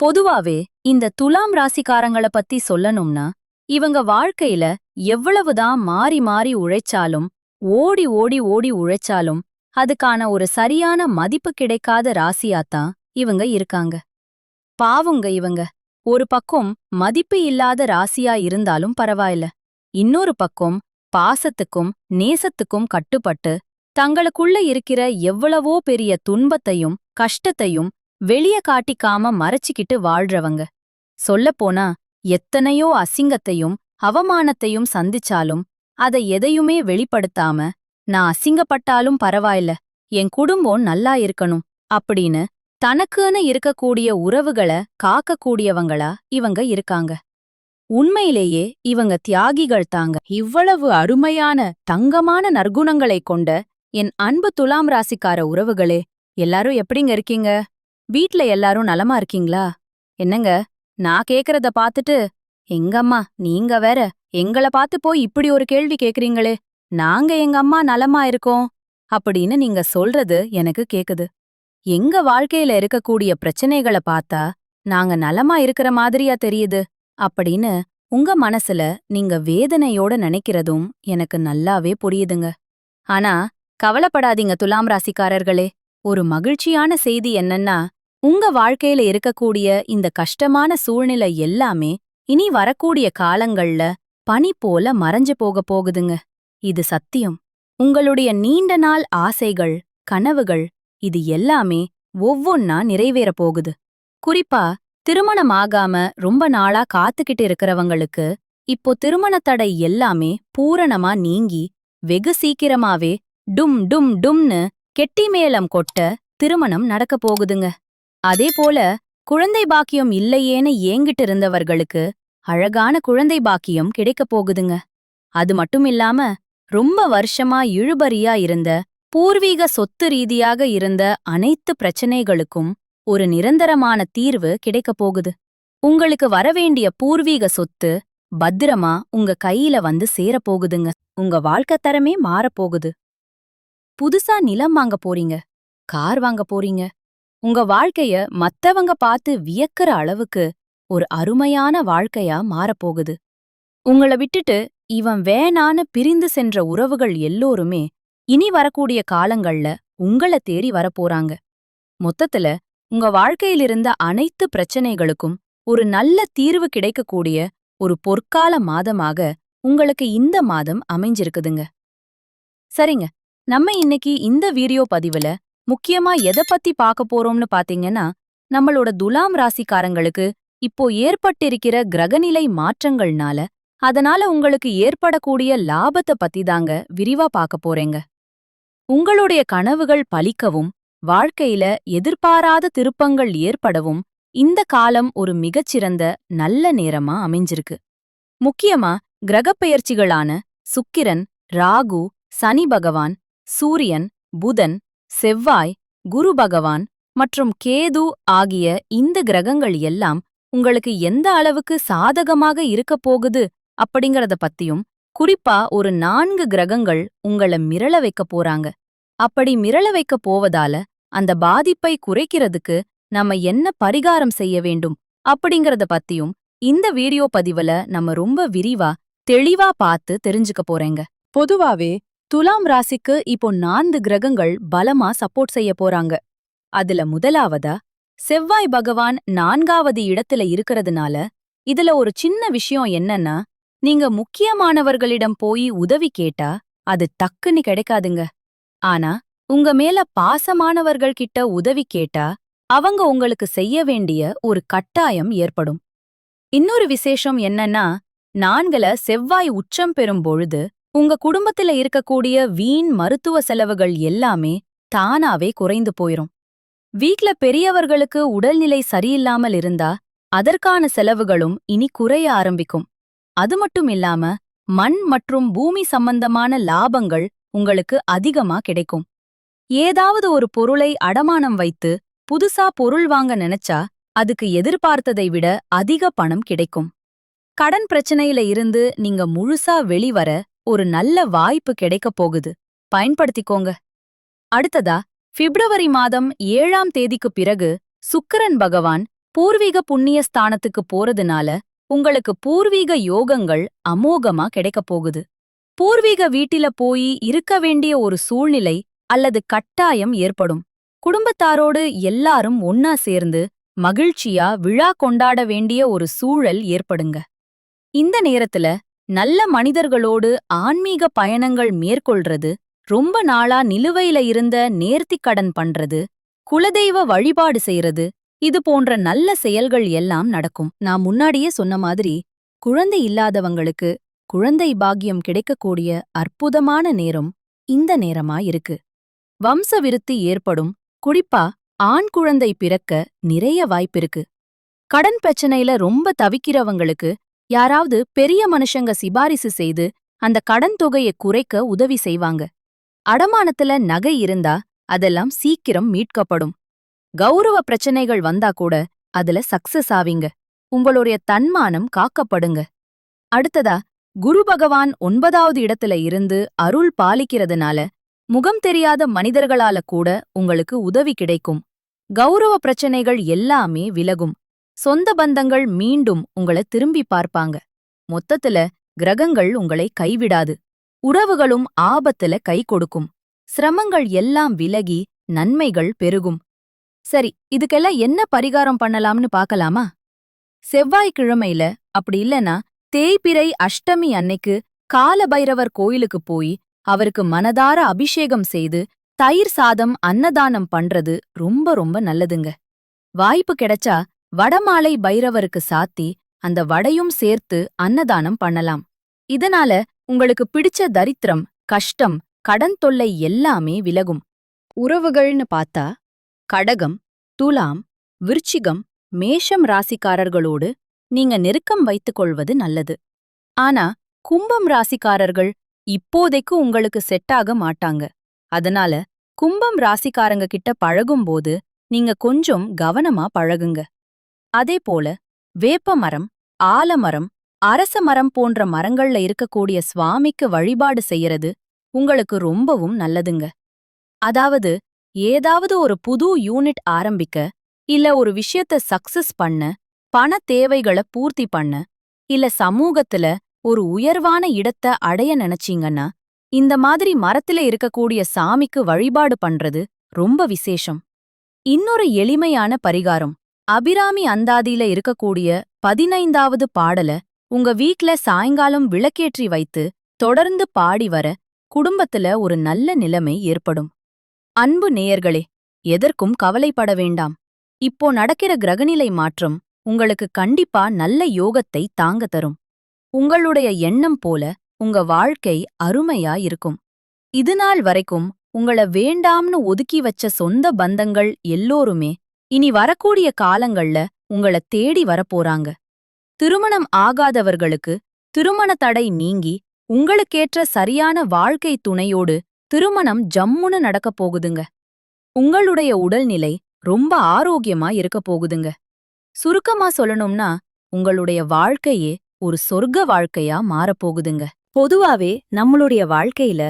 பொதுவாவே இந்த துலாம் ராசிக்காரங்கள பத்தி சொல்லணும்னா இவங்க வாழ்க்கையில எவ்வளவுதான் மாறி மாறி உழைச்சாலும் ஓடி ஓடி ஓடி உழைச்சாலும் அதுக்கான ஒரு சரியான மதிப்பு கிடைக்காத ராசியாத்தான் இவங்க இருக்காங்க. பாவுங்க இவங்க. ஒரு பக்கம் மதிப்பு இல்லாத ராசியா இருந்தாலும் பரவாயில்ல. இன்னொரு பக்கம் பாசத்துக்கும் நேசத்துக்கும் கட்டுப்பட்டு தங்களுக்குள்ள இருக்கிற எவ்வளவோ பெரிய துன்பத்தையும் கஷ்டத்தையும் வெளிய காட்டிக்காம மறைச்சிக்கிட்டு வாழ்றவங்க. சொல்லப்போனா எத்தனையோ அசிங்கத்தையும் அவமானத்தையும் சந்திச்சாலும் அதை எதையுமே வெளிப்படுத்தாம நான் அசிங்கப்பட்டாலும் பரவாயில்ல என் குடும்பம் நல்லா இருக்கணும் அப்படின்னு தனக்குன்னு இருக்கக்கூடிய உறவுகள காக்கக்கூடியவங்களா இவங்க இருக்காங்க. உண்மையிலேயே இவங்க தியாகிகள் தாங்க. இவ்வளவு அருமையான தங்கமான நற்குணங்களைக் கொண்ட என் அன்பு துலாம் ராசிக்கார உறவுகளே எல்லாரும் எப்படிங்க இருக்கீங்க? வீட்ல எல்லாரும் நலமா இருக்கீங்களா? என்னங்க நான் கேக்குறத பாத்துட்டு எங்கம்மா நீங்க வேற எங்கள பாத்து போய் இப்படி ஒரு கேள்வி கேக்குறீங்களே நாங்க எங்க அம்மா நலமா இருக்கோம்? அப்படின்னு நீங்க சொல்றது எனக்கு கேக்குது. எங்க வாழ்க்கையில இருக்கக்கூடிய பிரச்சனைகளை பார்த்தா நாங்க நலமா இருக்கிற மாதிரியா தெரியுது? அப்படின்னு உங்க மனசுல நீங்க வேதனையோட நினைக்கிறதும் எனக்கு நல்லாவே புரியுதுங்க. ஆனா கவலைப்படாதீங்க துலாம் ராசிக்காரர்களே ஒரு மகிழ்ச்சியான செய்தி என்னன்னா உங்க வாழ்க்கையில இருக்கக்கூடிய இந்த கஷ்டமான சூழ்நிலை எல்லாமே இனி வரக்கூடிய காலங்கள்ல பனி போல மறைஞ்சு போக போகுதுங்க. இது சத்தியம். உங்களுடைய நீண்ட நாள் ஆசைகள் கனவுகள் இது எல்லாமே ஒவ்வொன்னா நிறைவேற போகுது. குறிப்பா திருமணமாகாம ரொம்ப நாளா காத்துக்கிட்டு இருக்கிறவங்களுக்கு இப்போ திருமண தடை எல்லாமே பூரணமா நீங்கி வெகு சீக்கிரமாவே டும் டும் டும்னு கெட்டி மேளம் கொட்ட திருமணம் நடக்க போகுதுங்க. அதே போல குழந்தை பாக்கியம் இல்லையேன்னு ஏங்கிட்டு இருந்தவர்களுக்கு அழகான குழந்தை பாக்கியம் கிடைக்கப் போகுதுங்க. அது மட்டும் இல்லாம ரொம்ப வருஷமா இழுபறியா இருந்த பூர்வீக சொத்து ரீதியாக இருந்த அனைத்து பிரச்சனைகளுக்கும் ஒரு நிரந்தரமான தீர்வு கிடைக்கப் போகுது. உங்களுக்கு வரவேண்டிய பூர்வீக சொத்து பத்திரமா உங்க கையில வந்து சேரப்போகுதுங்க உங்க வாழ்க்கை தரமே மாறப்போகுது புதுசா நிலம் வாங்க போறீங்க. கார் வாங்க போறீங்க. உங்க வாழ்க்கைய மத்தவங்க பார்த்து வியக்கிற அளவுக்கு ஒரு அருமையான வாழ்க்கையா மாறப்போகுது. உங்கள விட்டுட்டு இவன் வேணான்னு பிரிந்து சென்ற உறவுகள் எல்லோருமே இனி வரக்கூடிய காலங்கள்ல உங்கள தேடி வரப்போறாங்க. மொத்தத்துல உங்க வாழ்க்கையிலிருந்த அனைத்து பிரச்சனைகளுக்கும் ஒரு நல்ல தீர்வு கிடைக்கக்கூடிய ஒரு பொற்கால மாதமாக உங்களுக்கு இந்த மாதம் அமைஞ்சிருக்குதுங்க. சரிங்க நம்ம இன்னைக்கு இந்த வீடியோ பதிவுல முக்கியமா எதை பத்தி பார்க்க போறோம்னு பாத்தீங்கன்னா நம்மளோட துலாம் ராசிக்காரங்களுக்கு இப்போ ஏற்பட்டிருக்கிற கிரகநிலை மாற்றங்கள்னால அதனால உங்களுக்கு ஏற்படக்கூடிய லாபத்தை பத்தி தாங்க விரிவா பார்க்க போறேங்க. உங்களுடைய கனவுகள் பலிக்கவும் வாழ்க்கையில எதிர்பாராத திருப்பங்கள் ஏற்படவும் இந்த காலம் ஒரு மிகச்சிறந்த நல்ல நேரமா அமைஞ்சிருக்கு. முக்கியமா கிரகப்பெயர்ச்சிகளான சுக்கிரன் ராகு சனி பகவான் சூரியன் புதன் செவ்வாய் குரு பகவான் மற்றும் கேது ஆகிய இந்த கிரகங்கள் எல்லாம் உங்களுக்கு எந்த அளவுக்கு சாதகமாக இருக்கப் போகுது அப்படிங்கறத பத்தியும் குறிப்பா ஒரு நான்கு கிரகங்கள் உங்கள மிரள வைக்க போறாங்க. அப்படி மிரள வைக்க போவதால அந்த பாதிப்பை குறைக்கிறதுக்கு நம்ம என்ன பரிகாரம் செய்ய வேண்டும் அப்படிங்கறத பத்தியும் இந்த வீடியோ பதிவுல நம்ம ரொம்ப விரிவா தெளிவா பார்த்து தெரிஞ்சுக்க போறேங்க. பொதுவாவே துலாம் ராசிக்கு இப்போ நான்கு கிரகங்கள் பலமா சப்போர்ட் செய்ய போறாங்க. அதுல முதலாவதா செவ்வாய் பகவான் நான்காவது இடத்துல இருக்கறதுனால இதுல ஒரு சின்ன விஷயம் என்னன்னா நீங்க முக்கியமானவர்களிடம் போய் உதவி கேட்டா அது டக்குன்னு கிடைக்காதுங்க. ஆனா உங்க மேல பாசமானவர்கள் கிட்ட உதவி கேட்டா அவங்க உங்களுக்கு செய்ய வேண்டிய ஒரு கட்டாயம் ஏற்படும். இன்னொரு விசேஷம் என்னன்னா நான்குல செவ்வாய் உச்சம் பெறும் பொழுது உங்க குடும்பத்துல இருக்கக்கூடிய வீண் மருத்துவ செலவுகள் எல்லாமே தானாவே குறைந்து போயிரும். வீட்ல பெரியவர்களுக்கு உடல்நிலை சரியில்லாமல் இருந்தா அதற்கான செலவுகளும் இனி குறைய ஆரம்பிக்கும். அது மட்டும் இல்லாம மண் மற்றும் பூமி சம்பந்தமான லாபங்கள் உங்களுக்கு அதிகமா கிடைக்கும். ஏதாவது ஒரு பொருளை அடமானம் வைத்து புதுசா பொருள் வாங்க நினைச்சா அதுக்கு எதிர்பார்த்ததை விட அதிக பணம் கிடைக்கும். கடன் பிரச்சனையில இருந்து நீங்க முழுசா வெளிவர ஒரு நல்ல வாய்ப்பு கிடைக்கப் போகுது. பயன்படுத்திக்கோங்க. அடுத்ததா பிப்ரவரி மாதம் ஏழாம் தேதிக்குப் பிறகு சுக்கரன் பகவான் பூர்வீக புண்ணிய ஸ்தானத்துக்கு போறதுனால உங்களுக்கு பூர்வீக யோகங்கள் அமோகமா கிடைக்கப் போகுது. பூர்வீக வீட்டில போய் இருக்க வேண்டிய ஒரு சூழ்நிலை அல்லது கட்டாயம் ஏற்படும். குடும்பத்தாரோடு எல்லாரும் ஒன்னா சேர்ந்து மகிழ்ச்சியா விழா கொண்டாட வேண்டிய ஒரு சூழல் ஏற்படுங்க. இந்த நேரத்துல நல்ல மனிதர்களோடு ஆன்மீக பயணங்கள் மேற்கொள்றது ரொம்ப நாளா நிலுவையில இருந்த நேர்த்திக் கடன் பண்றது குலதெய்வ வழிபாடு செய்யறது இது போன்ற நல்ல செயல்கள் எல்லாம் நடக்கும். நான் முன்னாடியே சொன்ன மாதிரி குழந்தை இல்லாதவங்களுக்கு குழந்தை பாக்கியம் கிடைக்கக்கூடிய அற்புதமான நேரம் இந்த நேரமா இருக்கு. வம்ச விருத்தி ஏற்படும் குறிப்பா ஆண் குழந்தை பிறக்க நிறைய வாய்ப்பிருக்கு கடன் பிரச்சனையில ரொம்ப தவிக்கிறவங்களுக்கு யாராவது பெரிய மனுஷங்க சிபாரிசு செய்து அந்த கடன் தொகையை குறைக்க உதவி செய்வாங்க. அடமானத்துல நகை இருந்தா அதெல்லாம் சீக்கிரம் மீட்கப்படும். கௌரவ பிரச்சனைகள் வந்தா கூட அதுல சக்சஸ் ஆவீங்க. உங்களுடைய தன்மானம் காக்கப்படுங்க. அடுத்ததா குரு பகவான் ஒன்பதாவது இடத்துல இருந்து அருள் பாலிக்கிறதுனால முகம் தெரியாத மனிதர்களால கூட உங்களுக்கு உதவி கிடைக்கும். கௌரவ பிரச்சனைகள் எல்லாமே விலகும். சொந்த பந்தங்கள் மீண்டும் உங்களை திரும்பி பார்ப்பாங்க. மொத்தத்துல கிரகங்கள் உங்களை கைவிடாது. உறவுகளும் ஆபத்துல கை கொடுக்கும். சிரமங்கள் எல்லாம் விலகி நன்மைகள் பெருகும். சரி இதுக்கெல்லாம் என்ன பரிகாரம் பண்ணலாம்னு பார்க்கலாமா? செவ்வாய்க்கிழமையில அப்படி இல்லனா தேய்பிறை அஷ்டமி அன்னைக்கு காலபைரவர் கோயிலுக்கு போய் அவருக்கு மனதார அபிஷேகம் செய்து தயிர் சாதம் அன்னதானம் பண்றது ரொம்ப ரொம்ப நல்லதுங்க. வாய்ப்பு கிடைச்சா வடமாலை பைரவருக்கு சாத்தி அந்த வடையும் சேர்த்து அன்னதானம் பண்ணலாம். இதனால உங்களுக்கு பிடிச்ச தரித்திரம் கஷ்டம் கடன் தொல்லை எல்லாமே விலகும். உறவுகள்னு பார்த்தா கடகம் துலாம் விருச்சிகம் மேஷம் ராசிக்காரர்களோடு நீங்க நெருக்கம் வைத்துக் கொள்வது நல்லது. ஆனா கும்பம் ராசிக்காரர்கள் இப்போதைக்கு உங்களுக்கு செட் ஆக மாட்டாங்க. அதனால கும்பம் ராசிக்காரங்க கிட்ட பழகும்போது நீங்க கொஞ்சம் கவனமா பழகுங்க. அதே போல வேப்பமரம் ஆலமரம் அரச மரம் போன்ற மரங்கள்ல இருக்கக்கூடிய சுவாமிக்கு வழிபாடு செய்யறது உங்களுக்கு ரொம்பவும் நல்லதுங்க. அதாவது ஏதாவது ஒரு புது யூனிட் ஆரம்பிக்க இல்ல ஒரு விஷயத்த சக்சஸ் பண்ண பண தேவைகளை பூர்த்தி பண்ண இல்ல சமூகத்துல ஒரு உயர்வான இடத்த அடைய நினைச்சீங்கன்னா இந்த மாதிரி மரத்தில இருக்கக்கூடிய சாமிக்கு வழிபாடு பண்றது ரொம்ப விசேஷம். இன்னொரு எளிமையான பரிகாரம் அபிராமி அந்தாதியில இருக்கக்கூடிய பதினைந்தாவது பாடல உங்க வீட்ல சாயங்காலம் விளக்கேற்றி வைத்து தொடர்ந்து பாடி வர குடும்பத்துல ஒரு நல்ல நிலைமை ஏற்படும். அன்பு நேயர்களே எதற்கும் கவலைப்பட வேண்டாம். இப்போ நடக்கிற கிரகநிலை மாற்றம் உங்களுக்கு கண்டிப்பா நல்ல யோகத்தை தாங்க தரும். உங்களுடைய எண்ணம் போல உங்க வாழ்க்கை அருமையா இருக்கும். இதுநாள் வரைக்கும் உங்கள வேண்டாம்னு ஒதுக்கி வச்ச சொந்த பந்தங்கள் எல்லோருமே இனி வரக்கூடிய காலங்கள்ல உங்கள தேடி வரப்போறாங்க. திருமணம் ஆகாதவர்களுக்கு திருமண தடை நீங்கி உங்களுக்கேற்ற சரியான வாழ்க்கை துணையோடு திருமணம் ஜம்முன்னு நடக்கப் போகுதுங்க. உங்களுடைய உடல்நிலை ரொம்ப ஆரோக்கியமா இருக்கப் போகுதுங்க. சுருக்கமா சொல்லணும்னா உங்களுடைய வாழ்க்கையே ஒரு சொர்க்க வாழ்க்கையா மாறப்போகுதுங்க பொதுவாவே நம்மளுடைய வாழ்க்கையில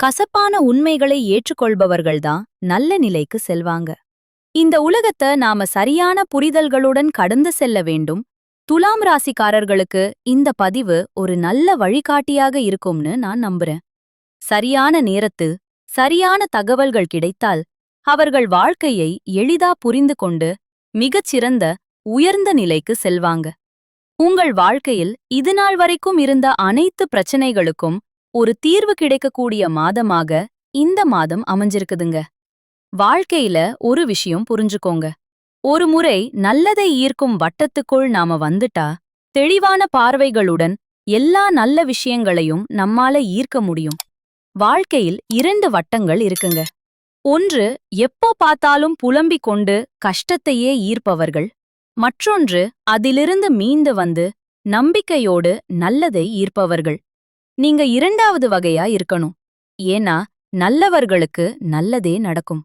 கசப்பான உண்மைகளை ஏற்றுக்கொள்பவர்கள்தான் நல்ல நிலைக்கு செல்வாங்க. இந்த உலகத்த நாம சரியான புரிதல்களுடன் கடந்து செல்ல வேண்டும். துலாம் ராசிக்காரர்களுக்கு இந்த பதிவு ஒரு நல்ல வழிகாட்டியாக இருக்கும்னு நான் நம்புறேன். சரியான நேரத்து சரியான தகவல்கள் கிடைத்தால் அவர்கள் வாழ்க்கையை எளிதா புரிந்து கொண்டு மிகச்சிறந்த உயர்ந்த நிலைக்கு செல்வாங்க. உங்கள் வாழ்க்கையில் இதுநாள் வரைக்கும் இருந்த அனைத்து பிரச்சனைகளுக்கும் ஒரு தீர்வு கிடைக்கக்கூடிய மாதமாக இந்த மாதம் அமைஞ்சிருக்குதுங்க. வாழ்க்கையில ஒரு விஷயம் புரிஞ்சுக்கோங்க. ஒரு முறை நல்லதை ஈர்க்கும் வட்டத்துக்குள் நாம வந்துட்டா தெளிவான பார்வைகளுடன் எல்லா நல்ல விஷயங்களையும் நம்மால ஈர்க்க முடியும். வாழ்க்கையில் இரண்டு வட்டங்கள் இருக்குங்க. ஒன்று எப்போ பார்த்தாலும் புலம்பிக் கொண்டு கஷ்டத்தையே ஈர்ப்பவர்கள். மற்றொன்று அதிலிருந்து மீண்டு வந்து நம்பிக்கையோடு நல்லதை ஈர்ப்பவர்கள். நீங்க இரண்டாவது வகையா இருக்கணும். ஏன்னா நல்லவர்களுக்கு நல்லதே நடக்கும்.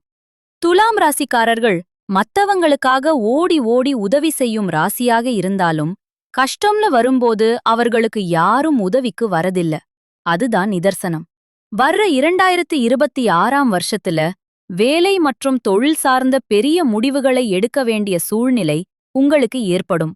துலாம் ராசிக்காரர்கள் மத்தவங்களுக்காக ஓடி ஓடி உதவி செய்யும் ராசியாக இருந்தாலும் கஷ்டம்னு வரும்போது அவர்களுக்கு யாரும் உதவிக்கு வரதில்ல. அதுதான் நிதர்சனம். வர்ற இரண்டாயிரத்து இருபத்தி ஆறாம் வருஷத்துல வேலை மற்றும் தொழில் சார்ந்த பெரிய முடிவுகளை எடுக்க வேண்டிய சூழ்நிலை உங்களுக்கு ஏற்படும்.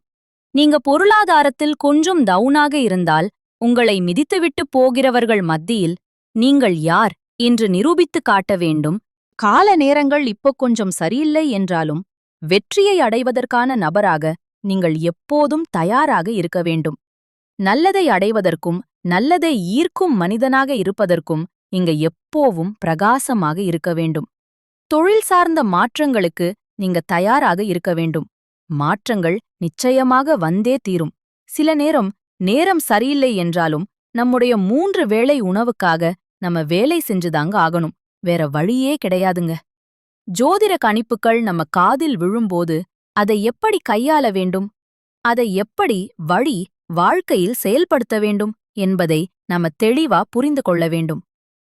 நீங்க பொருளாதாரத்தில் கொஞ்சம் டவுனாக இருந்தால் உங்களை மிதித்துவிட்டு போகிறவர்கள் மத்தியில் நீங்கள் யார் என்று நிரூபித்துக் காட்ட வேண்டும். கால நேரங்கள் இப்போ கொஞ்சம் சரியில்லை என்றாலும் வெற்றியை அடைவதற்கான நபராக நீங்கள் எப்போதும் தயாராக இருக்க வேண்டும். நல்லதை அடைவதற்கும் நல்லதை ஈர்க்கும் மனிதனாக இருப்பதற்கும் இங்க எப்போவும் பிரகாசமாக இருக்க வேண்டும். தொழில் சார்ந்த மாற்றங்களுக்கு நீங்க தயாராக இருக்க வேண்டும். மாற்றங்கள் நிச்சயமாக வந்தே தீரும். சில நேரம் நேரம் சரியில்லை என்றாலும் நம்முடைய மூன்று வேளை உணவுக்காக நம்ம வேலை செஞ்சுதாங்க ஆகணும். வேற வழியே கிடையாதுங்க. ஜோதிட கணிப்புகள் நம்ம காதில் விழும்போது அதை எப்படி கையாள வேண்டும்? அதை எப்படி வழி வாழ்க்கையில் செயல்படுத்த வேண்டும் என்பதை நம்ம தெளிவா புரிந்து கொள்ள வேண்டும்.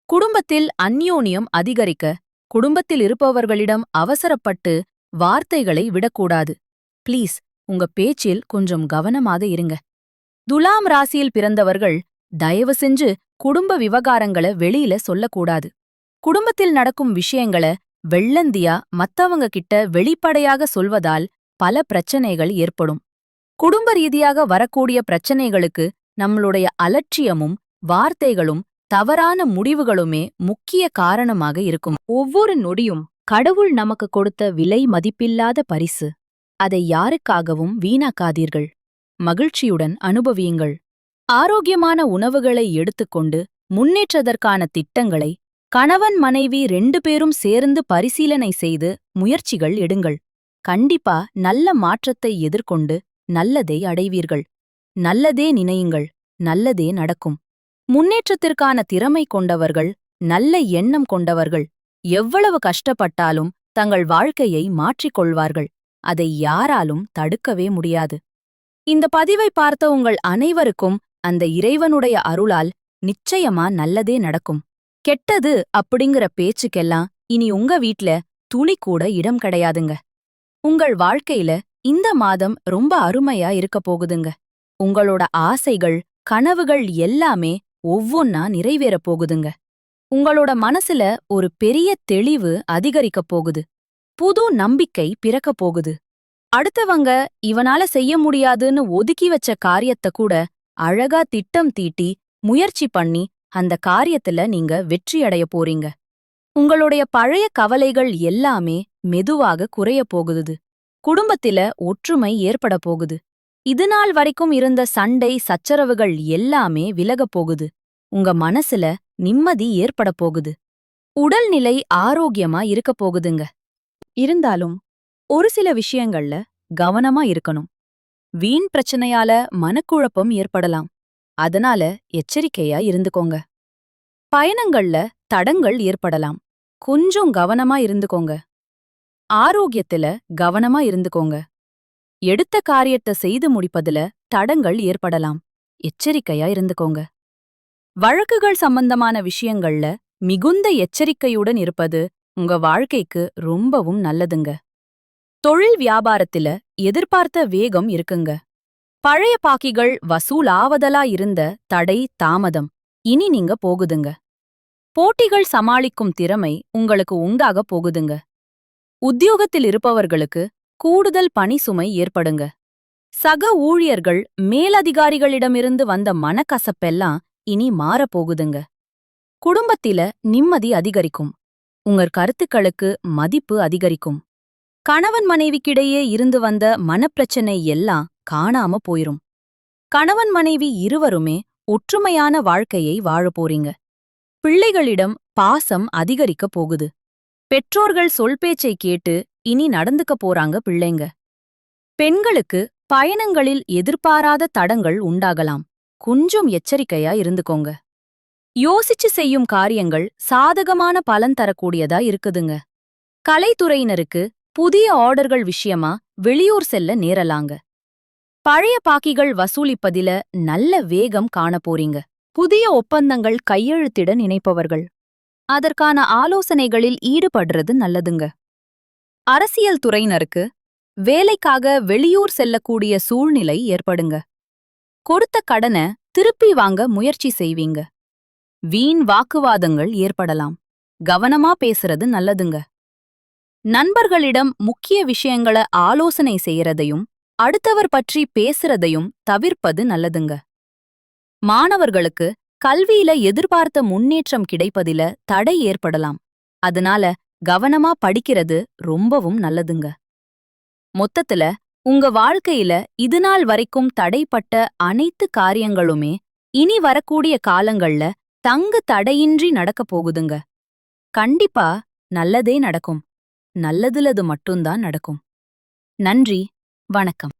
குடும்பத்தில் அந்யோன்யம் அதிகரிக்க குடும்பத்தில் இருப்பவர்களிடம் அவசரப்பட்டு வார்த்தைகளை விடக்கூடாது. ப்ளீஸ் உங்க பேச்சில் கொஞ்சம் கவனமாக இருங்க. துலாம் ராசியில் பிறந்தவர்கள் தயவு செஞ்சு குடும்ப விவகாரங்கள வெளியில சொல்லக்கூடாது. குடும்பத்தில் நடக்கும் விஷயங்களை வெள்ளந்தியா மத்தவங்க கிட்ட வெளிப்படையாக சொல்வதால் பல பிரச்சனைகள் ஏற்படும். குடும்ப ரீதியாக வரக்கூடிய பிரச்சனைகளுக்கு நம்மளுடைய அலட்சியமும் வார்த்தைகளும் தவறான முடிவுகளுமே முக்கிய காரணமாக இருக்கும். ஒவ்வொரு நொடியும் கடவுள் நமக்கு கொடுத்த விலை மதிப்பில்லாத பரிசு. அதை யாருக்காகவும் வீணாக்காதீர்கள். மகிழ்ச்சியுடன் அனுபவியுங்கள். ஆரோக்கியமான உணவுகளை எடுத்துக்கொண்டு முன்னேற்றதற்கான திட்டங்களை கணவன் மனைவி ரெண்டு பேரும் சேர்ந்து பரிசீலனை செய்து முயற்சிகள் எடுங்கள். கண்டிப்பா நல்ல மாற்றத்தை எதிர்கொண்டு நல்லதை அடைவீர்கள். நல்லதே நினையுங்கள் நல்லதே நடக்கும். முன்னேற்றத்திற்கான திறமை கொண்டவர்கள் நல்ல எண்ணம் கொண்டவர்கள் எவ்வளவு கஷ்டப்பட்டாலும் தங்கள் வாழ்க்கையை மாற்றிக்கொள்வார்கள் அதை யாராலும் தடுக்கவே முடியாது. இந்த பதிவை பார்த்த உங்கள் அனைவருக்கும் அந்த இறைவனுடைய அருளால் நிச்சயமா நல்லதே நடக்கும். கெட்டது அப்படிங்கிற பேச்சுக்கெல்லாம் இனி உங்க வீட்ல துளி கூட இடம் கிடையாதுங்க. உங்கள் வாழ்க்கையில இந்த மாதம் ரொம்ப அருமையா இருக்க போகுதுங்க. உங்களோட ஆசைகள் கனவுகள் எல்லாமே ஒவ்வொன்னா நிறைவேறப் போகுதுங்க. உங்களோட மனசுல ஒரு பெரிய தெளிவு அதிகரிக்கப் போகுது. புது நம்பிக்கை பிறக்கப் போகுது. அடுத்தவங்க இவனால செய்ய முடியாதுன்னு ஒதுக்கி வச்ச காரியத்த கூட அழகா திட்டம் தீட்டி முயற்சி பண்ணி அந்த காரியத்துல நீங்க வெற்றியடைய போறீங்க. உங்களுடைய பழைய கவலைகள் எல்லாமே மெதுவாக குறையப் போகுது. குடும்பத்தில ஒற்றுமை ஏற்பட போகுது. இதுநாள் வரைக்கும் இருந்த சண்டை சச்சரவுகள் எல்லாமே விலகப் போகுது. உங்க மனசுல நிம்மதி ஏற்பட போகுது. உடல்நிலை ஆரோக்கியமா இருக்கப் போகுதுங்க. இருந்தாலும் ஒரு சில விஷயங்கள்ல கவனமா இருக்கணும். வீண் பிரச்சனையால மனக்குழப்பம் ஏற்படலாம். அதனால எச்சரிக்கையா இருந்துக்கோங்க. பயணங்கள்ல தடங்கள் ஏற்படலாம். கொஞ்சம் கவனமா இருந்துக்கோங்க. ஆரோக்கியத்துல கவனமா இருந்துக்கோங்க. எடுத்த காரியத்தை செய்து முடிப்பதுல தடங்கள் ஏற்படலாம். எச்சரிக்கையா இருந்துக்கோங்க. வழக்குகள் சம்பந்தமான விஷயங்கள்ல மிகுந்த எச்சரிக்கையுடன் இருப்பது உங்க வாழ்க்கைக்கு ரொம்பவும் நல்லதுங்க. தொழில் வியாபாரத்தில எதிர்பார்த்த வேகம் இருக்குங்க. பழைய பாக்கிகள் வசூலாவதலா இருந்த தடை தாமதம். இனி நீங்க போகுதுங்க. போட்டிகள் சமாளிக்கும் திறமை உங்களுக்கு உண்டாக போகுதுங்க. உத்தியோகத்தில் இருப்பவர்களுக்கு கூடுதல் பணி சுமை ஏற்படுங்க. சக ஊழியர்கள் மேலதிகாரிகளிடமிருந்து வந்த மனக்கசப்பெல்லாம் இனி மாறப்போகுதுங்க குடும்பத்தில நிம்மதி அதிகரிக்கும். உங்கள் கருத்துக்களுக்கு மதிப்பு அதிகரிக்கும். கணவன் மனைவிக்கிடையே இருந்து வந்த மனப்பிரச்சனை எல்லாம் காணாம போயிரும். கணவன் மனைவி இருவருமே ஒற்றுமையான வாழ்க்கையை வாழப்போறீங்க பிள்ளைகளிடம் பாசம் அதிகரிக்கப் போகுது. பெற்றோர்கள் சொல் பேச்சை கேட்டு இனி நடந்துக்க போறாங்க பிள்ளைங்க. பெண்களுக்கு பயணங்களில் எதிர்பாராத தடங்கள் உண்டாகலாம். கொஞ்சம் எச்சரிக்கையா இருந்துக்கோங்க. யோசிச்சு செய்யும் காரியங்கள் சாதகமான பலன் தரக்கூடியதா இருக்குதுங்க. கலைத்துறையினருக்கு புதிய ஆர்டர்கள் விஷயமா வெளியூர் செல்ல நேரலாங்க. பழைய பாக்கிகள் வசூலிப்பதில நல்ல வேகம் காணப்போறீங்க புதிய ஒப்பந்தங்கள் கையெழுத்திட நினைப்பவர்கள். அதற்கான ஆலோசனைகளில் ஈடுபடுறது நல்லதுங்க. அரசியல் துறையினருக்கு வேலைக்காக வெளியூர் செல்லக்கூடிய சூழ்நிலை ஏற்படுங்க. கொடுத்த கடனை திருப்பி வாங்க முயற்சி செய்வீங்க. வீண் வாக்குவாதங்கள் ஏற்படலாம். கவனமா பேசுறது நல்லதுங்க. நண்பர்களிடம் முக்கிய விஷயங்கள ஆலோசனை செய்யறதையும் அடுத்தவர் பற்றி பேசுறதையும் தவிர்ப்பது நல்லதுங்க. மாணவர்களுக்கு கல்வியில எதிர்பார்த்த முன்னேற்றம் கிடைப்பதில தடை ஏற்படலாம். அதனால கவனமா படிக்கிறது ரொம்பவும் நல்லதுங்க. மொத்தத்துல உங்க வாழ்க்கையில இதுநாள் வரைக்கும் தடைப்பட்ட அனைத்து காரியங்களுமே இனி வரக்கூடிய காலங்கள்ல தங்கு தடையின்றி நடக்கப் போகுதுங்க. கண்டிப்பா நல்லதே நடக்கும். நல்லதுலது மட்டும்தான் நடக்கும். நன்றி. வணக்கம்.